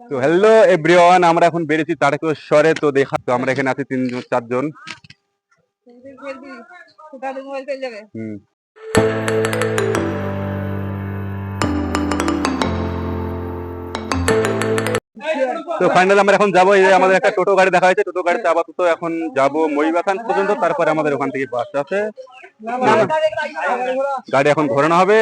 তো hello everyone আমরা এখন বেরিয়েছি তারকেশ্বরে। তো দেখা তো আমরা এখানে আছি তিনজন চারজন। হুম। তো ফাইনাল আমরা এখন যাব এই আমাদের একটা টোটো গাড়ি দেখা হয়েছে। টোটো গাড়িতে আপাতত এখন যাব মহিবাখান পর্যন্ত তারপরে আমাদের ওখান থেকে বাস আছে গাড়ি এখন ঘোরানো হবে।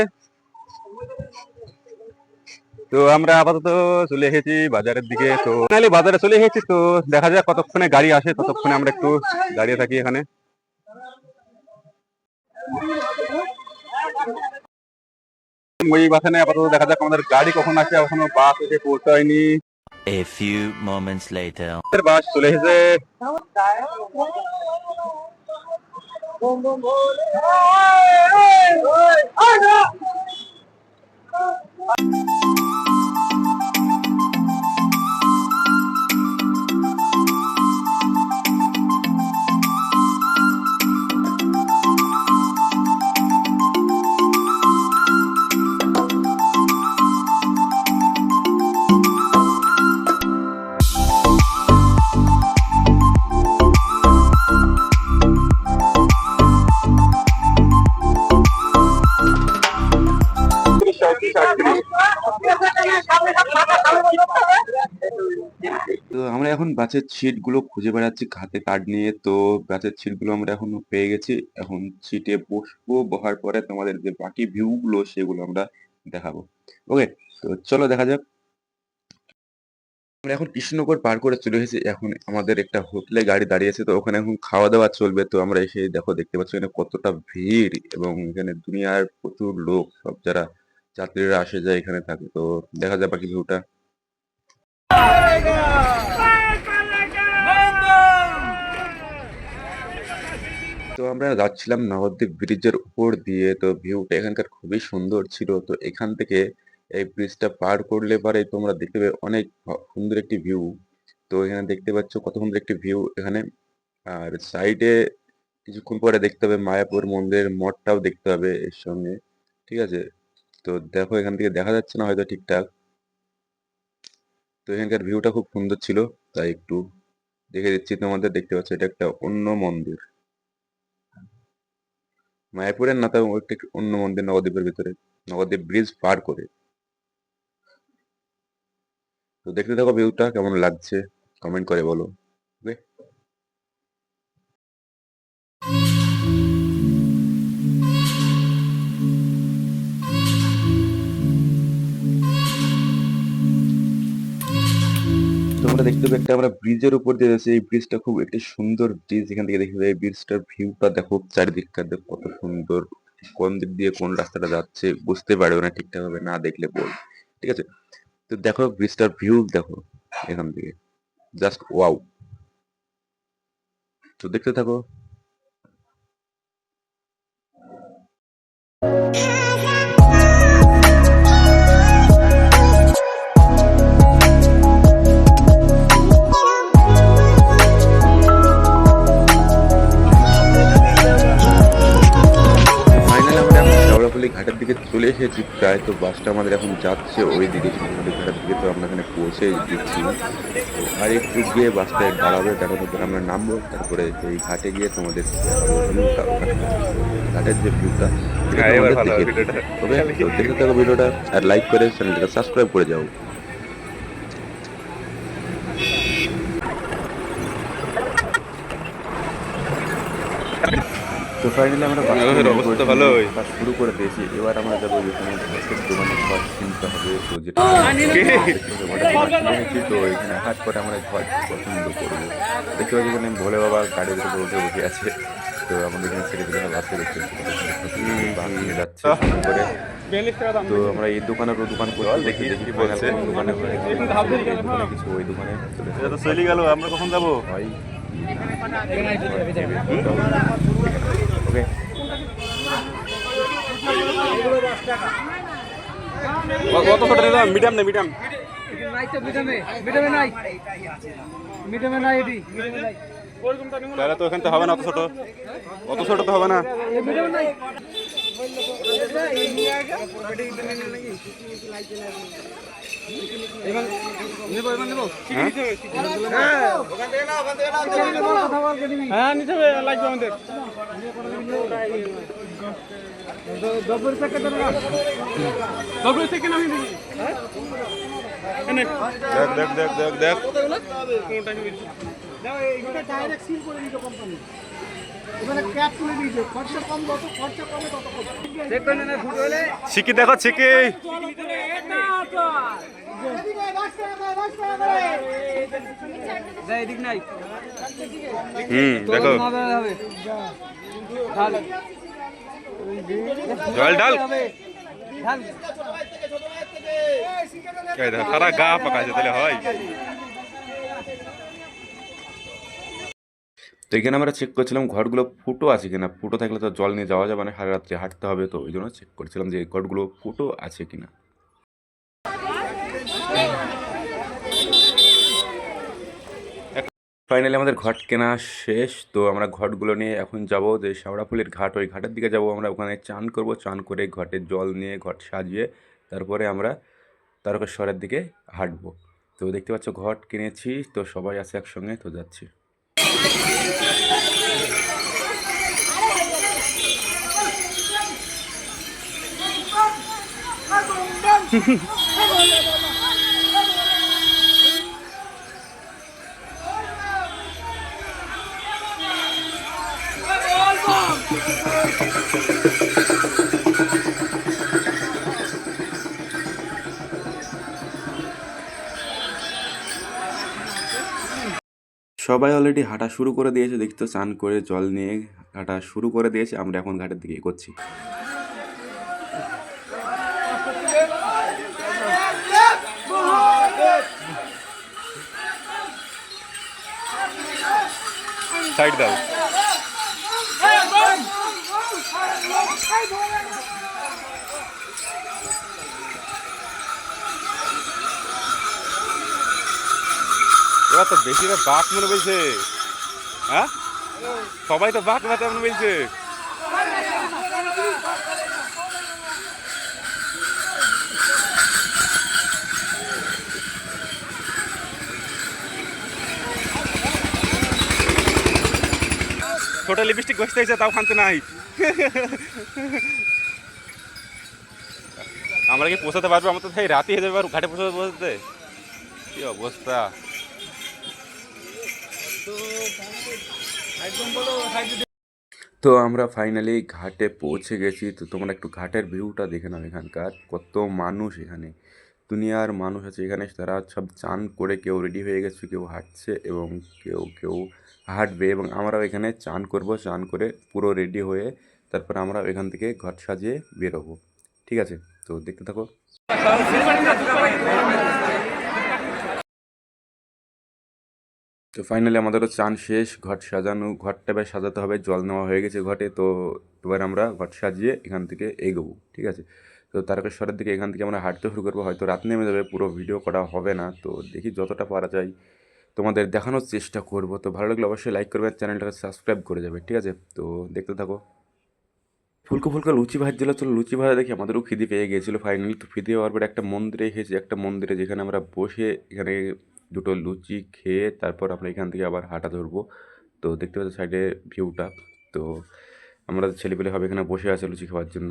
তো আমরা আপাতত চলে এসেছি বাজারের দিকে। তো ফাইনালি বাজারে চলে এসেছি তো দেখা যাক কতক্ষণে গাড়ি আসে ততক্ষণে আমরা একটু দাঁড়িয়ে থাকি এখানে। মহিবাখানে আপাতত দেখা যাক আমাদের গাড়ি কখন আসে এখনও বাস এসে পৌঁছায়নি। A few moments later. বাস চলে এসেছে। তো আমরা এখন বাসের সিটগুলো খুঁজে বেড়াচ্ছি, হাতে কার্ড নিয়ে। তো বাসের সিটগুলো আমরা এখন পেয়ে গেছি। এখন সিটে বসবো, বসার পরে তোমাদের যে বাকি ভিউ গুলো সেগুলো আমরা দেখাবো। ওকে তো চলো দেখা যাক। আমরা এখন কৃষ্ণনগর পার করে চলে এসেছি। এখন আমাদের একটা হোটেলে গাড়ি দাঁড়িয়ে আছে। তো ওখানে এখন খাওয়া দাওয়া চলবে। তো আমরা এসে দেখো, দেখতে পাচ্ছি এখানে কতটা ভিড় এবং এখানে দুনিয়ার প্রচুর লোক, সব যারা যাত্রীরা আসে যায় এখানে থাকে। তো দেখা যাক বাকি ভিউটা। তো আমরা যাচ্ছিলাম নবদ্বীপ ব্রিজের উপর দিয়ে। তো ভিউটা এখানকার খুবই সুন্দর ছিল। তো এখান থেকে এই ব্রিজটা পার করলে পরে তোমরা দেখতে পাবে অনেক সুন্দর একটি ভিউ। তো এখানে দেখতে পাচ্ছ কত সুন্দর একটি ভিউ এখানে। আর সাইডে কিছুক্ষণ পরে দেখতে হবে মায়াপুর মন্দিরের মঠটাও দেখতে হবে এর সঙ্গে। ঠিক আছে? তো দেখো এখান থেকে দেখা যাচ্ছে না হয়তো ঠিকঠাক। তো এখানকার ভিউটা খুব সুন্দর ছিল, তাই একটু দেখে দিচ্ছি তোমাদের, দেখতে পাচ্ছ এটা একটা অন্য মন্দির। মায়াপুরের না তবে একটা অন্য মন্দির, নবদ্বীপের ভিতরে। নবদ্বীপ ব্রিজ পার করে। তো দেখতে থাকো ভিউটা কেমন লাগছে? কমেন্ট করে বলো ওকে তোমরা দেখতে পাবে একটা আমরা ব্রিজের উপর দিয়ে যাচ্ছি, এই ব্রিজটা খুব একটি সুন্দর ব্রিজ এখান থেকে দেখতে এই ব্রিজটার ভিউটা দেখো চারিদিকটা, দেখো কত সুন্দর। কোন দিক দিয়ে কোন রাস্তাটা যাচ্ছে বুঝতে পারবে না ঠিকঠাক ভাবে না দেখলে বল। ঠিক আছে? তো দেখো ব্রিজটার ভিউ দেখো এখান থেকে। জাস্ট ওয়াও তো দেখতে থাকো। চলে এসেছি প্রায় তো বাসটা আমাদের এখন যাচ্ছে ওই দিকে ঘাটের দিকে তো আমরা এখানে পৌঁছে দিচ্ছি তো আর একটু গিয়ে বাসটায় দাঁড়াবে দাঁড়ানোর পরে আমরা নামবো তারপরে এই ঘাটে গিয়ে তোমাদের ঘাটের যে ভিউটা তবে তো দেখতে থাকো ভিডিওটা আর লাইক করে চ্যানেলটা সাবস্ক্রাইব করে যাও। তো ফাইনালি আমরা বাস অবস্থা ভালো হয়। কাজ শুরু করে দিয়েছি। এবার আমরা যাব যেখানে দোকানে ঘর কিনতে হবে তো যেটা তো এখানে হাট করে আমরা ঘর পছন্দ করব। দেখতে পাচ্ছি এখানে ভোলে বাবা গাড়ির উপরে উঠে বসে আছে। তো আমাদের এখানে ছেড়ে দিলে বাসে দেখতে নিয়ে যাচ্ছে করে। তো আমরা এই দোকানের ওই দোকান করতে দেখি দেখি বলছে? দোকানে হয়। দোকানে কিছু ওই দোকানে এটা তো চলে গেল আমরা কখন যাব? হয়। ওকে কত ছোট নিলাম মিডিয়াম নেই মিডিয়াম। নাই মিডিয়ামে নাই। মিডিয়ামে নাই এটি নাই। তাহলে তো এখান থেকে হবে না অত ছোট। অত ছোট তো হবে না। হ্যাঁ নিতে হবে লাগবে আমাদের। ডবল প্যাকেট দেবো থেকে নামি দেখ দেখ দেখ দেখ দেখ। ডাইরেক্ট সিল করে দিত কোম্পানি যত ছিকি দেখো ছিকি হুম দেখো। জল ডাল হবে। ঢাল। এই দেখো সারা গা পাকাছে তাহলে হয়। তো এখানে আমরা চেক করছিলাম, ঘরগুলো ফুটো আছে কিনা? ফুটো থাকলে তো জল নিয়ে যাওয়া যাবে না, সারা রাত্রে হাঁটতে হবে, তো ওই জন্য চেক করছিলাম যে ঘরগুলো ফুটো আছে কিনা। ফাইনালি আমাদের ঘট কেনা শেষ, তো আমরা ঘটগুলো নিয়ে এখন যাব যে শাওড়াফুলির ঘাট, ওই ঘাটের দিকে যাব। আমরা ওখানে চান করব, চান করে ঘটের জল নিয়ে ঘট সাজিয়ে তারপরে আমরা তারকেশ্বরের দিকে হাঁটবো। তো দেখতে পাচ্ছ, ঘট কিনেছি, তো সবাই আছে একসঙ্গে, তো যাচ্ছি। Hehehe সবাই অলরেডি হাঁটা শুরু করে দিয়েছে। দেখি তো চান করে জল নিয়ে হাঁটা শুরু করে দিয়েছে। আমরা এখন ঘাটের দিকে করছি সাইড দাও। এবার তো বেশিরভাগ বাঘ মনে বলছে। হ্যাঁ? সবাই তো বাঘ মাথা মনে বলছে। ছোট লিপস্টিক বসতে হয়েছে, তাও খানতে নাই। আমরা কি পোষাতে পারব? আমরা তো রাতে যাবে ঘাটে পোষাতে পোষাতে কি অবস্থা? তো আমরা ফাইনালি ঘাটে পৌঁছে গেছি। তো তোমরা একটু ঘাটের ভিউটা দেখে নাও এখানকার। কত মানুষ এখানে। দুনিয়ার মানুষ আছে এখানে। তারা সব চান করে কেউ রেডি হয়ে গেছে, কেউ হাঁটছে এবং কেউ কেউ হাঁটবে এবং আমরাও এখানে চান করব, চান করে পুরো রেডি হয়ে তারপর আমরা এখান থেকে ঘর সাজিয়ে বেরোবো। ঠিক আছে? তো দেখতে থাকো। তো ফাইনালি আমাদেরও চান শেষ, ঘট সাজানো, ঘরটা এবার সাজাতে হবে, জল নেওয়া হয়ে গেছে ঘটে, তো এবার আমরা ঘট সাজিয়ে এখান থেকে এগোবো, ঠিক আছে? তো তারকেশ্বরের দিকে এখান থেকে আমরা হাঁটতে শুরু করব, হয়তো রাত নেমে যাবে, পুরো ভিডিও করা হবে না, তো দেখি যতটা পারা যায় তোমাদের দেখানোর চেষ্টা করব, তো ভালো লাগলে অবশ্যই লাইক করবে, চ্যানেলটাকে সাবস্ক্রাইব করে যাবে, ঠিক আছে? তো দেখতে থাকো। ফুলকো ফুলকো লুচি ভাজছিল তো লুচি ভাজা দেখি, আমাদেরও খিদে পেয়ে গিয়েছিল ফাইনালি তো খিদে হওয়ার পরে একটা মন্দিরে এসেছি, একটা মন্দিরে যেখানে আমরা বসে এখানে দুটো লুচি খেয়ে তারপর আমরা এখান থেকে আবার হাঁটা ধরবো। তো দেখতে পাচ্ছি সাইডে ভিউটা। তো আমরা ছেলেপেলে হবে এখানে বসে আছে লুচি খাওয়ার জন্য।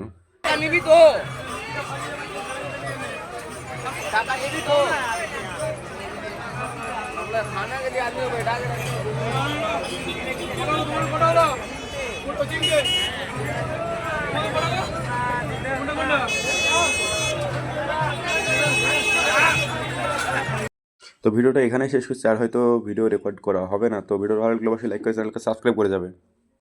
টাকা তো ভিডিওটা এখানেই শেষ করছি, আর হয়তো ভিডিও রেকর্ড করা হবে না। তো ভিডিও ভালো লাগলে অবশ্যই লাইক করে চ্যানেলকে সাবস্ক্রাইব করে যাবে